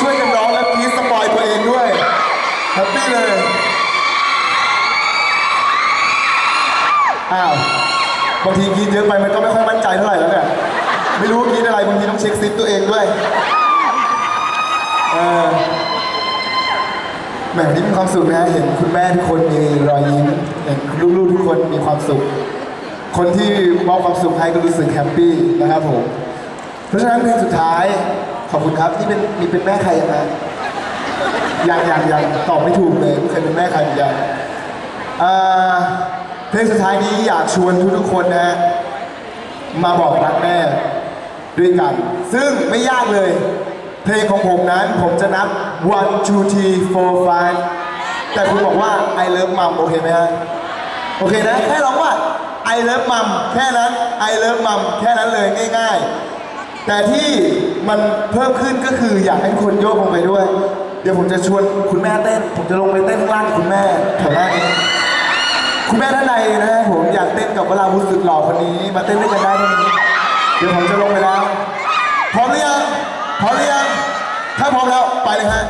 ช่วยกันร้องและกรีสปอยตัวเองด้วยแฮปปี้เลยอ้าวบางทีกรีดเยอะไปมันก็ไม่ค่อยมั่นใจเท่าไหร่แล้วเนี่ยไม่รู้กรีดอะไรบางทีต้องเช็คซิปตัวเองด้วยเออแหมวันนี้มีความสุขนะเห็นคุณแม่ทุกคนมีรอยยิ้มเห็นลูกๆทุกคนมีความสุข คนที่มอบความสุขให้ก็รู้สึกแฮปปี้นะครับผมเพราะฉะนั้นเพลงสุดท้าย ขอบคุณครับที่เป็นมีเป็นแม่ใครยังไงยังยังยังตอบไม่ถูกเลยไม่เคยเป็นแม่ใครเหมือนกันอ่าเพลงสุดท้ายนี้อยากชวนทุกๆคนนะฮะมาบอกรักแม่ด้วยกัน ซึ่งไม่ยากเลย เพลงของผมนั้นผมจะนับ one two three four five แต่คุณบอกว่า I love mom โอเคไหมฮะ โอเคนะ แค่ร้องว่า I love mom แค่นั้น I love mom แค่นั้นเลยง่าย ๆ แต่ที่มันเพิ่มขึ้นก็คืออยากให้คนโยกลงไปด้วย เดี๋ยวผมจะชวนคุณแม่เต้น ผมจะลงไปเต้นข้างล่างกับคุณแม่แถวหน้างคุณแม่ท่านใดนะฮะผมอยากเต้นกับเวลาวุฒิสุดหล่อคนนี้ มาเต้นด้วยกันได้ตรงนี้ เดี๋ยวผมจะลงไปแล้ว พร้อมหรือยัง พร้อมหรือยัง ถ้าพร้อมแล้วไปเลยฮะ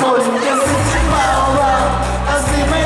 คนจะสิ้นเปล่าว่าอาศัยไม่